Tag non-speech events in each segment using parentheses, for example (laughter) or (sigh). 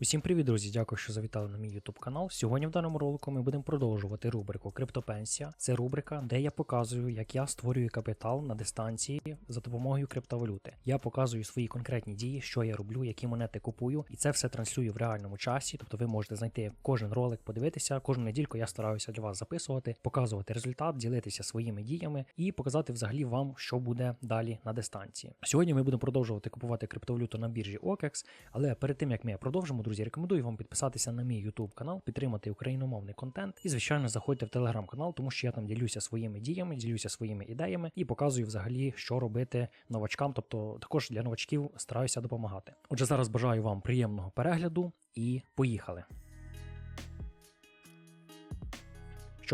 Усім привіт, друзі! Дякую, що завітали на мій YouTube канал. Сьогодні в даному ролику ми будемо продовжувати рубрику Криптопенсія. Це рубрика, де я показую, як я створюю капітал на дистанції за допомогою криптовалюти. Я показую свої конкретні дії, що я роблю, які монети купую, і це все транслюю в реальному часі. Тобто ви можете знайти кожен ролик, подивитися. Кожну недільку я стараюся для вас записувати, показувати результат, ділитися своїми діями і показати взагалі вам, що буде далі на дистанції. Сьогодні ми будемо продовжувати купувати криптовалюту на біржі OKEX, але перед тим як ми продовжимо, друзі, рекомендую вам підписатися на мій YouTube канал, підтримати україномовний контент і, звичайно, заходьте в телеграм-канал, тому що я там ділюся своїми діями, ділюся своїми ідеями і показую взагалі, що робити новачкам. Тобто також для новачків стараюся допомагати. Отже, зараз бажаю вам приємного перегляду і поїхали.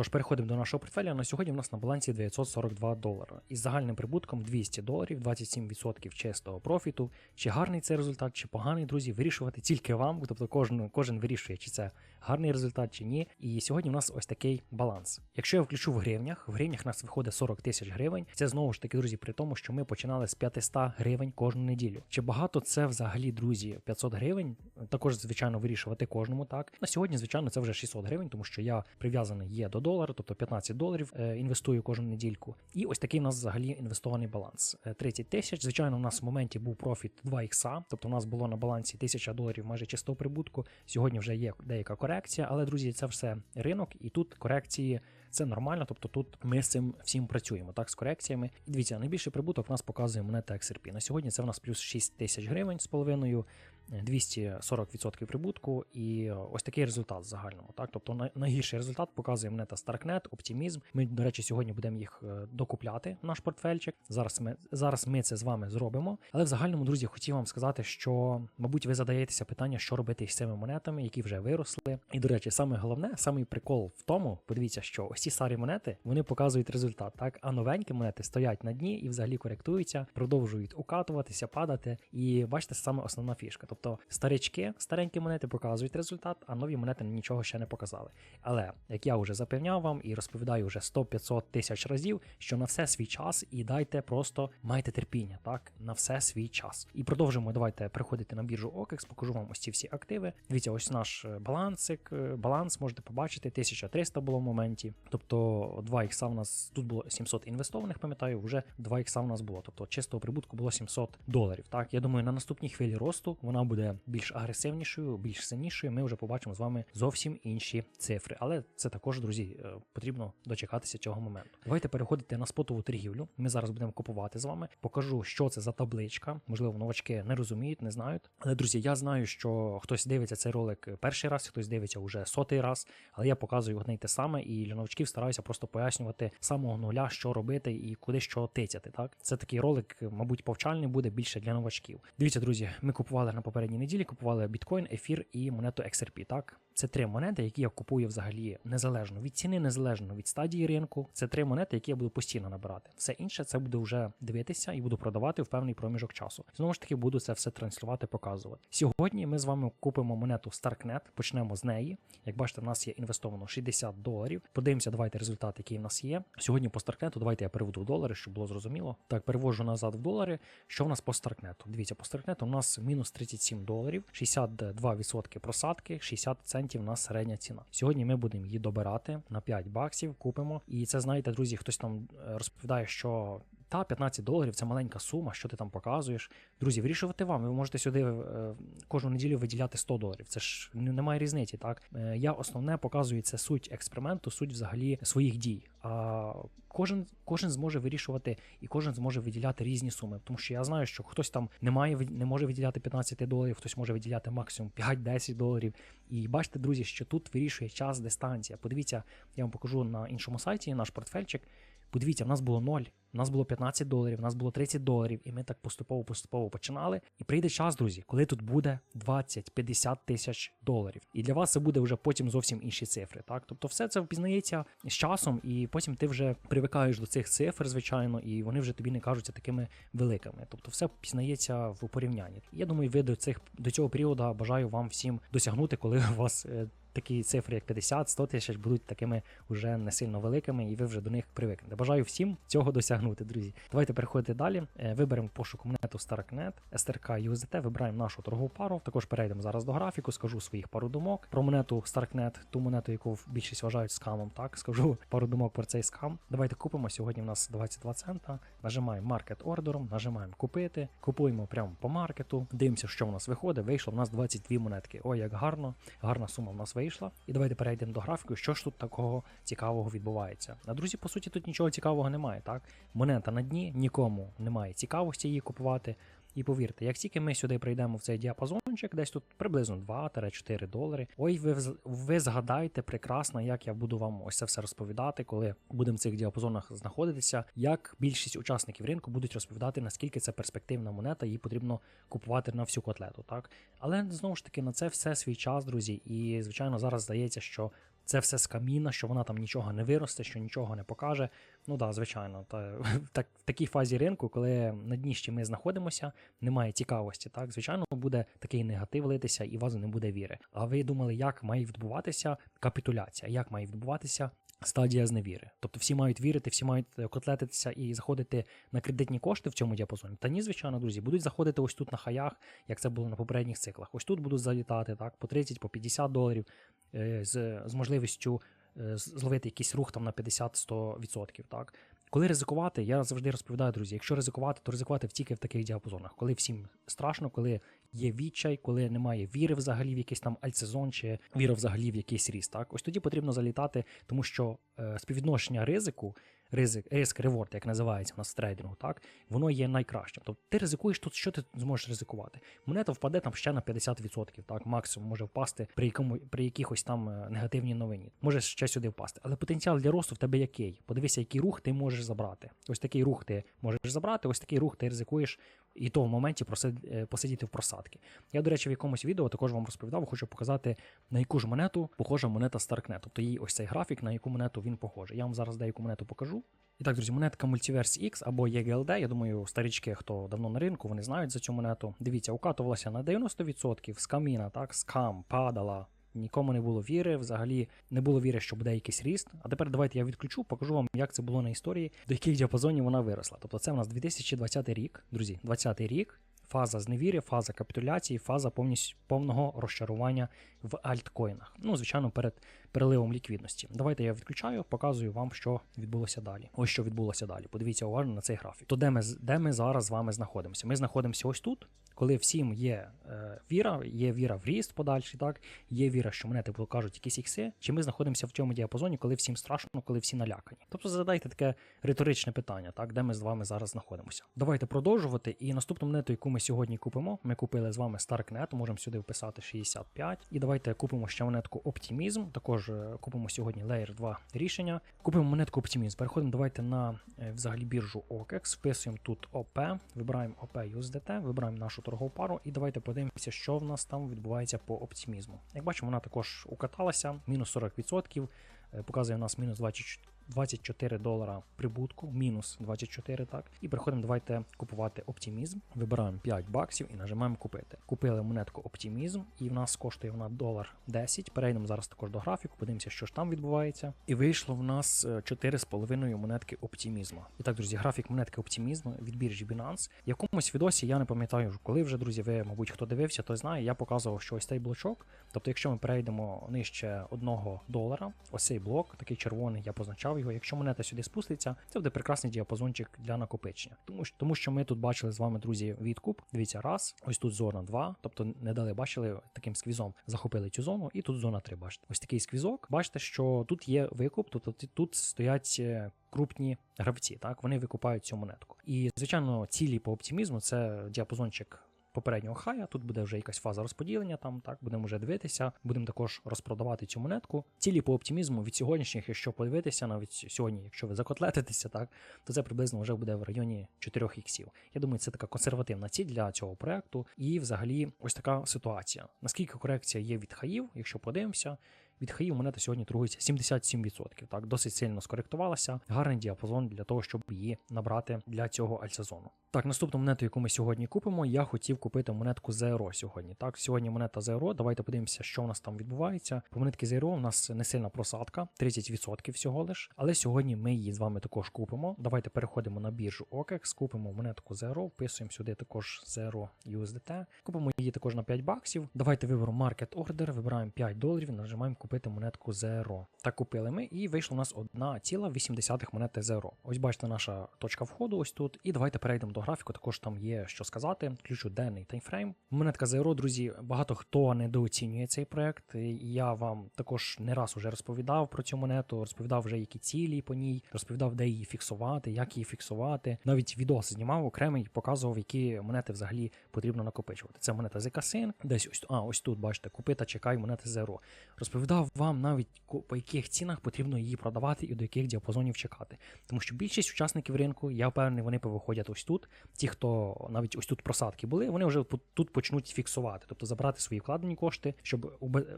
Що ж, переходимо до нашого портфеля. На сьогодні в нас на балансі 942 долара. Із загальним прибутком 200 доларів, 27% чистого профіту. Чи гарний це результат, чи поганий, друзі, вирішувати тільки вам. Тобто кожен, кожен вирішує, чи це гарний результат, чи ні. І сьогодні в нас ось такий баланс. Якщо я включу в гривнях, в гривнях нас виходить 40 тисяч гривень. Це знову ж таки, друзі, при тому, що ми починали з 500 гривень кожну неділю. Чи багато це взагалі, друзі, 500 гривень? Також, звичайно, вирішувати кожному так. На сьогодні, звичайно, це вже 600 гривень, тому що я прив'язаний є до долара, тобто 15 доларів е, інвестую кожну недільку. І ось такий у нас взагалі інвестований баланс. Е, 30 тисяч. Звичайно, у нас в моменті був профіт 2 ікса, тобто у нас було на балансі 1000 доларів майже чистого прибутку. Сьогодні вже є деяка корекція, але друзі, це все ринок, і тут корекції. Це нормально, тобто тут ми з цим всім працюємо, так, з корекціями. І дивіться, найбільший прибуток в нас показує монета XRP. На сьогодні це в нас плюс 6 тисяч гривень з половиною, 240% прибутку, і ось такий результат в загальному. Так, тобто най- найгірший результат показує монета Starknet, Optimism. Ми, до речі, сьогодні будемо їх е, докупляти, наш портфельчик. Зараз ми зараз ми це з вами зробимо. Але в загальному, друзі, хотів вам сказати, що, мабуть, ви задаєтеся питання, що робити з цими монетами, які вже виросли. І, до речі, саме головне, самий прикол в тому, подивіться, що ось ці старі монети вони показують результат, так а новенькі монети стоять на дні і взагалі коректуються, продовжують укатуватися, падати. І бачите, саме основна фішка. Тобто старички, старенькі монети показують результат, а нові монети нічого ще не показали. Але як я вже запевняв вам і розповідаю вже 100-500 тисяч разів, що на все свій час і дайте просто майте терпіння, так на все свій час. І продовжимо. Давайте приходити на біржу OKEX, покажу вам ось ці всі активи. Дивіться, ось наш е, балансик, е, баланс можете побачити, 1300 було в моменті. Тобто 2 ікса в нас тут було 700 інвестованих, пам'ятаю, вже 2 ікса в нас було. Тобто чистого прибутку було 700 доларів. Так, я думаю, на наступній хвилі росту вона буде більш агресивнішою, більш сильнішою. Ми вже побачимо з вами зовсім інші цифри. Але це також, друзі, е, потрібно дочекатися цього моменту. Давайте переходити на спотову торгівлю. Ми зараз будемо купувати з вами. Покажу, що це за табличка. Можливо, новачки не розуміють, не знають. Але друзі, я знаю, що хтось дивиться цей ролик перший раз, хтось дивиться вже сотий раз. Але я показую одне й те саме, і для новачків стараюся просто пояснювати самого нуля, що робити і куди що тицяти. Так, це такий ролик, мабуть, повчальний буде більше для новачків. Дивіться, друзі, ми купували на попередній неділі, купували біткоін, ефір і монету XRP. Так, це три монети, які я купую взагалі незалежно від ціни, незалежно від стадії ринку. Це три монети, які я буду постійно набирати. Все інше це буду вже дивитися і буду продавати в певний проміжок часу. Знову ж таки, буду це все транслювати, показувати. Сьогодні ми з вами купимо монету Starknet, почнемо з неї. Як бачите, в нас є інвестовано 60 доларів. Подивимося, давайте результат, який в нас є. Сьогодні по Starknet, давайте я переведу в долари, щоб було зрозуміло. Так, перевожу назад в долари. Що в нас по Starknet? Дивіться, по Starknet у нас мінус 37 доларів, 62% просадки, 60 центів у нас середня ціна. Сьогодні ми будемо її добирати на 5 баксів, купимо. І це знаєте, друзі, хтось там е, розповідає, що та 15 доларів це маленька сума, що ти там показуєш. Друзі, вирішувати вам. Ви можете сюди е, кожну неділю виділяти 100 доларів. Це ж немає різниці, так? Е, я основне показую це суть експерименту, суть взагалі своїх дій. А кожен, кожен зможе вирішувати і кожен зможе виділяти різні суми. Тому що я знаю, що хтось там не має не може виділяти 15 доларів, хтось може виділяти максимум 5-10 доларів. І бачите, друзі, що тут вирішує час, дистанція. Подивіться, я вам покажу на іншому сайті наш портфельчик. Подивіться, в нас було 0, у нас було 15 доларів, у нас було 30 доларів, і ми так поступово-поступово починали. І прийде час, друзі, коли тут буде 20-50 тисяч доларів. І для вас це буде вже потім зовсім інші цифри. Так, тобто, все це впізнається з часом, і потім ти вже привикаєш до цих цифр, звичайно, і вони вже тобі не кажуться такими великими. Тобто, все впізнається в порівнянні. Я думаю, ви до цих до цього періоду бажаю вам всім досягнути, коли у вас. Такі цифри, як 50-100 тисяч, будуть такими вже не сильно великими, і ви вже до них привикнете. Бажаю всім цього досягнути, друзі. Давайте переходити далі. Е, Виберемо пошук монету StarkNet, STRK USDT, вибираємо нашу торгову пару. Також перейдемо зараз до графіку, скажу своїх пару думок про монету StarkNet, ту монету, яку більшість вважають скамом. Так, скажу (laughs) пару думок про цей скам. Давайте купимо. Сьогодні в нас 22 цента. Нажимаємо Market Order, нажимаємо купити, купуємо прямо по маркету. Дивимося, що в нас виходить. Вийшло в нас 22 монетки. Ой, як гарно, гарна сума в нас вийшла. І давайте перейдемо до графіку, що ж тут такого цікавого відбувається. А друзі, по суті, тут нічого цікавого немає. Так, монета на дні, нікому немає цікавості її купувати. І повірте, як тільки ми сюди прийдемо в цей діапазончик, десь тут приблизно 2-4 долари. Ой, ви ви згадаєте прекрасно, як я буду вам ось це все розповідати, коли будемо в цих діапазонах знаходитися. Як більшість учасників ринку будуть розповідати, наскільки це перспективна монета, її потрібно купувати на всю котлету. Так, але знову ж таки на це все свій час, друзі. І звичайно, зараз здається, що це все з каміна, що вона там нічого не виросте, що нічого не покаже. Ну да, звичайно, та (laughs) так в такій фазі ринку, коли на дні ще ми знаходимося, немає цікавості. Так, звичайно, буде такий негатив литися, і у вас не буде віри. А ви думали, як має відбуватися капітуляція, як має відбуватися стадія зневіри? Тобто всі мають вірити, всі мають е, котлетитися і заходити на кредитні кошти в цьому діапазоні. Та ні, звичайно, друзі, будуть заходити ось тут на хаях, як це було на попередніх циклах. Ось тут будуть залітати так, по 30, по 50 доларів е, з, з можливістю е, зловити якийсь рух там на 50-100%. Так? Коли ризикувати, я завжди розповідаю, друзі, якщо ризикувати, то ризикувати тільки в таких діапазонах, коли всім страшно, коли є відчай, коли немає віри взагалі в якийсь там альтсезон чи віра взагалі в якийсь ріст. Так, ось тоді потрібно залітати, тому що е, співвідношення ризику. Ризик, риск реворд, як називається у нас трейдингу, так воно є найкращим. Тобто ти ризикуєш тут, що ти зможеш ризикувати. Монета впаде там ще на 50%, так максимум може впасти при якому при якихось там е, негативній новині. Може ще сюди впасти. Але потенціал для росту в тебе який? Подивися, який рух ти можеш забрати. Ось такий рух ти можеш забрати, ось такий рух ти ризикуєш і то в моменті е, посидіти в просадки. Я, до речі, в якомусь відео також вам розповідав, хочу показати, на яку ж монету похожа монета Starknet. Тобто її ось цей графік, на яку монету він похожий. Я вам зараз деяку монету покажу. І так, друзі, монетка Multiverse X або EGLD, я думаю, старічки, хто давно на ринку, вони знають за цю монету. Дивіться, укатувалася на 90%, з каміна, так, скам, падала. Нікому не було віри, взагалі не було віри, що буде якийсь ріст. А тепер давайте я відключу, покажу вам, як це було на історії, до яких діапазонів вона виросла. Тобто це у нас 2020 рік, друзі, 20 рік, фаза зневіри, фаза капітуляції, фаза повністю повного розчарування в альткоїнах. Ну, звичайно, перед переливом ліквідності. Давайте я відключаю, показую вам, що відбулося далі. Ось що відбулося далі. Подивіться уважно на цей графік. То де ми де ми зараз з вами знаходимося? Ми знаходимося ось тут, коли всім є е, віра, є віра в ріст подальший, так є віра, що монети покажуть якісь ікси. Чи ми знаходимося в цьому діапазоні, коли всім страшно, коли всі налякані? Тобто задайте таке риторичне питання, так де ми з вами зараз знаходимося. Давайте продовжувати. І наступну монету, яку ми сьогодні купимо, ми купили з вами Starknet, можемо сюди вписати 65. І давайте купимо ще монетку Optimism. Також е, купимо сьогодні Layer 2 рішення. Купимо монетку Optimism. Переходимо давайте на е, взагалі біржу OKEX, вписуємо тут OP, вибираємо OP USDT, вибираємо нашу торгову пару і давайте подивимося, що в нас там відбувається по оптимізму. Як бачимо, вона також укаталася, мінус 40%. е, Показує у нас мінус 24 24 долара прибутку, мінус 24, так. І переходимо, давайте купувати оптимізм. Вибираємо 5 баксів і нажимаємо купити. Купили монетку оптимізм, і в нас коштує вона долар 10. Перейдемо зараз також до графіку, подивимося, що ж там відбувається. І вийшло в нас е, 4,5 монетки оптимізму. І так, друзі, графік монетки оптимізму від біржі Binance. В якомусь відосі я не пам'ятаю, коли вже, друзі, ви, мабуть, хто дивився, той знає, я показував, що ось цей блочок. Тобто, якщо ми перейдемо нижче 1 долара, ось цей блок, такий червоний, я позначав його. Якщо монета сюди спуститься, це буде прекрасний діапазончик для накопичення. Тому що, тому що ми тут бачили з вами, друзі, відкуп. Дивіться, раз, ось тут зона 2, тобто не дали, бачили таким сквізом, захопили цю зону, і тут зона 3. Бачите, ось такий сквізок. Бачите, що тут є викуп, тобто тут стоять. е, Крупні гравці, так вони викупають цю монетку. І звичайно, цілі по оптимізму це діапазончик попереднього хая. Тут буде вже якась фаза розподілення. Там так будемо вже дивитися. Будемо також розпродавати цю монетку. Цілі по оптимізму від сьогоднішніх, якщо подивитися, навіть сьогодні, якщо ви закотлетитеся, так то це приблизно вже буде в районі 4 іксів. Я думаю, це така консервативна ціль для цього проекту. І взагалі ось така ситуація. Наскільки корекція є від хаїв, якщо подивимося. Від хаїв монета сьогодні торгується 77%. Так, досить сильно скоректувалася. Гарний діапазон для того, щоб її набрати для цього альтсезону. Так, наступну монету, яку ми сьогодні купимо, я хотів купити монетку Zero сьогодні. Так, сьогодні монета Zero. Давайте подивимося, що у нас там відбувається. По монетки Zero у нас не сильна просадка, 30% всього лиш. Але сьогодні ми її з вами також купимо. Давайте переходимо на біржу OKEX, купимо монетку Zero, вписуємо сюди також Zero USDT. Купимо її також на 5 баксів. Давайте виберемо Market Order, вибираємо 5 доларів, нажимаємо купити монетку Zero. Так купили ми, і вийшла у нас 1,8 монети Zero. Ось бачите, наша точка входу ось тут. І давайте перейдемо до графіку. Також там є що сказати. Включу денний таймфрейм. Монетка Zero, друзі, багато хто недооцінює цей проект. Я вам також не раз уже розповідав про цю монету, розповідав вже які цілі по ній, розповідав, де її фіксувати, як її фіксувати. Навіть відос знімав окремий, показував, які монети взагалі потрібно накопичувати. Це монета ZK десь ось а, ось тут бачите, купи та чекай монети Zero. Розповідав вам навіть по яких цінах потрібно її продавати і до яких діапазонів чекати. Тому що більшість учасників ринку, я впевнений, вони повиходять ось тут. Ті, хто навіть ось тут просадки були, вони вже тут почнуть фіксувати, тобто забрати свої вкладені кошти, щоб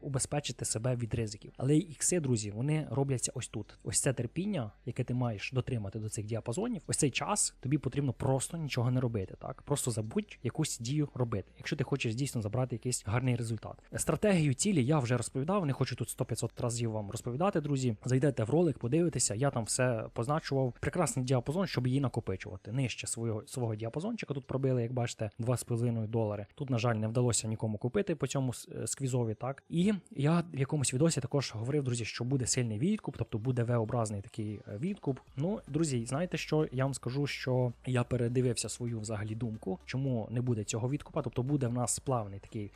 убезпечити себе від ризиків. Але ікси, друзі, вони робляться ось тут. Ось це терпіння, яке ти маєш дотримати до цих діапазонів. Ось цей час тобі потрібно просто нічого не робити. Так, просто забудь якусь дію робити, якщо ти хочеш дійсно забрати якийсь гарний результат. Стратегію цілі я вже розповідав. Не хочу тут 100-500 разів вам розповідати, друзі. Зайдете в ролик, подивитеся, я там все позначував. Прекрасний діапазон, щоб її накопичувати. Нижче свого свого діапазончика тут пробили, як бачите, 2,5 долари. Тут, на жаль, не вдалося нікому купити по цьому е, сквізові. Так і я в якомусь відосі також говорив, друзі, що буде сильний відкуп, тобто буде V-образний такий е, відкуп. Ну, друзі, знаєте що? Я вам скажу, що я передивився свою взагалі думку, чому не буде цього відкупа. Тобто буде в нас плавний такий.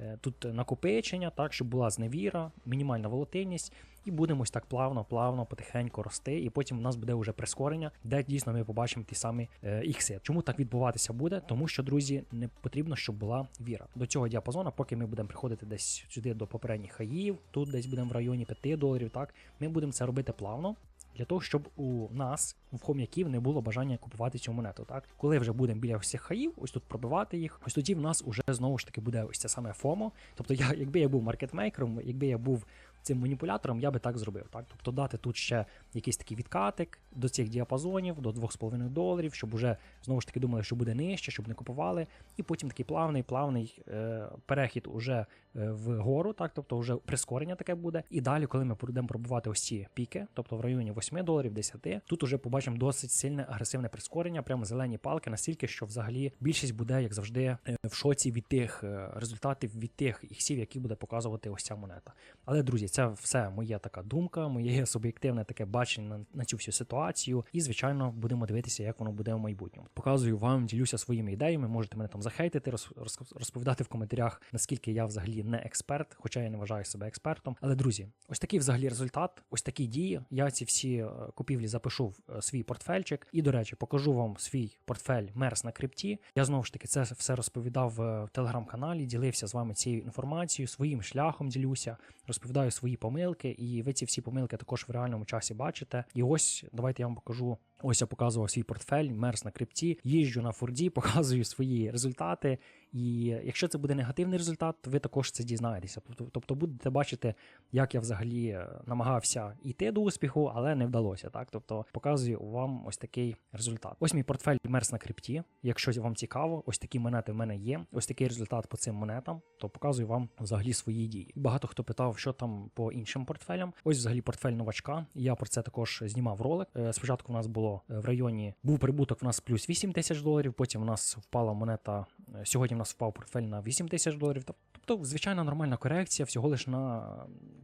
Е, Тут накопичення, так, щоб була зневіра, мінімальна волатильність, і будемо ось так плавно, плавно, потихеньку рости, і потім у нас буде вже прискорення, де дійсно ми побачимо ті самі е, ікси. Чому так відбуватися буде? Тому що, друзі, не потрібно, щоб була віра. До цього діапазону, поки ми будемо приходити десь сюди до попередніх хаїв, тут десь будемо в районі 5 доларів. Так, ми будемо це робити плавно. Для того, щоб у нас, в хом'яків, не було бажання купувати цю монету. Так, коли вже будемо біля всіх хаїв, ось тут пробивати їх, ось тоді в нас уже знову ж таки буде ось це саме ФОМО. Тобто, я, якби я був маркетмейкером, якби я був цим маніпулятором, я би так зробив. Так? Тобто дати тут ще якийсь такий відкатик до цих діапазонів, до 2,5 доларів, щоб уже знову ж таки думали, що буде нижче, щоб не купували. І потім такий плавний, плавний е, перехід уже вгору, так, тобто вже прискорення таке буде. І далі, коли ми будемо пробувати ось ці піки, тобто в районі 8 доларів, 10, тут уже побачимо досить сильне агресивне прискорення, прямо зелені палки, настільки, що взагалі більшість буде, як завжди, е, в шоці від тих е, результатів, від тих іксів, які буде показувати ось ця монета. Але, друзі, це все моя така думка, моє (laughs) суб'єктивне таке бачення на, на цю всю ситуацію. І, звичайно, будемо дивитися, як воно буде в майбутньому. Показую вам, ділюся своїми ідеями. Можете мене там захейтити, роз, роз- розповідати в коментарях, наскільки я взагалі не експерт, хоча я не вважаю себе експертом. Але, друзі, ось такий взагалі результат, ось такі дії. Я ці всі е, купівлі запишу в е, свій портфельчик. І, до речі, покажу вам свій портфель Мерс на крипті. Я знову ж таки це все розповідав е, в телеграм-каналі, ділився з вами цією інформацією, своїм шляхом ділюся, розповідаю свої помилки, і ви ці всі помилки також в реальному часі бачите. І ось давайте я вам покажу. Ось я показував свій портфель, мерз на крипті, їжджу на форді, (laughs) показую свої результати. І якщо це буде негативний результат, то ви також це дізнаєтеся. Тобто, тобто будете бачити, як я взагалі е, намагався йти до успіху, але не вдалося. Так, тобто показую вам ось такий результат. Ось мій портфель мерз на крипті. Якщо вам цікаво, ось такі монети в мене є. Ось такий результат по цим монетам, то показую вам взагалі свої дії. Багато хто питав, що там по іншим портфелям. Ось взагалі портфель новачка. Я про це також знімав ролик. Е, Спочатку в нас було е, в районі був прибуток. В нас плюс 8 тисяч доларів. Потім в нас впала монета. е, Сьогодні в нас впав портфель на 8 тисяч доларів. Тобто, звичайно, нормальна корекція, всього лише на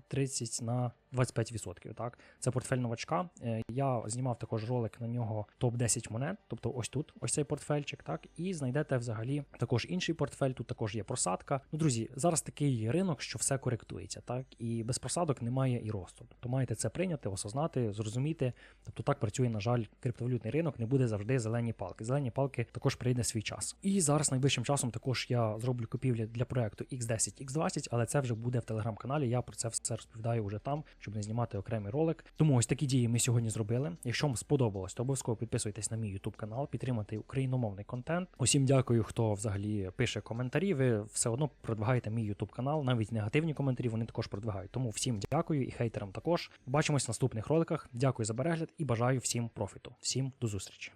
30 на 25%. Так, це портфель новачка. Е, Я знімав також ролик на нього топ 10 монет. Тобто, ось тут, ось цей портфельчик. Так, і знайдете взагалі також інший портфель. Тут також є просадка. Ну, друзі, зараз такий ринок, що все коректується, так і без просадок немає і росту. Тобто маєте це прийняти, осознати, зрозуміти. Тобто так працює, на жаль, криптовалютний ринок, не буде завжди зелені палки. Зелені палки також прийде свій час. І зараз найближчим часом також я зроблю купівлі для проекту X10, X20, але це вже буде в телеграм-каналі. Я про це все розповідаю вже там. Щоб не знімати окремий ролик. Тому ось такі дії ми сьогодні зробили. Якщо вам сподобалось, то обов'язково підписуйтесь на мій YouTube канал, підтримати україномовний контент. Усім дякую, хто взагалі пише коментарі. Ви все одно продвигаєте мій YouTube канал, навіть негативні коментарі вони також продвигають. Тому всім дякую і хейтерам також. Бачимось в наступних роликах. Дякую за перегляд і бажаю всім профіту. Всім до зустрічі.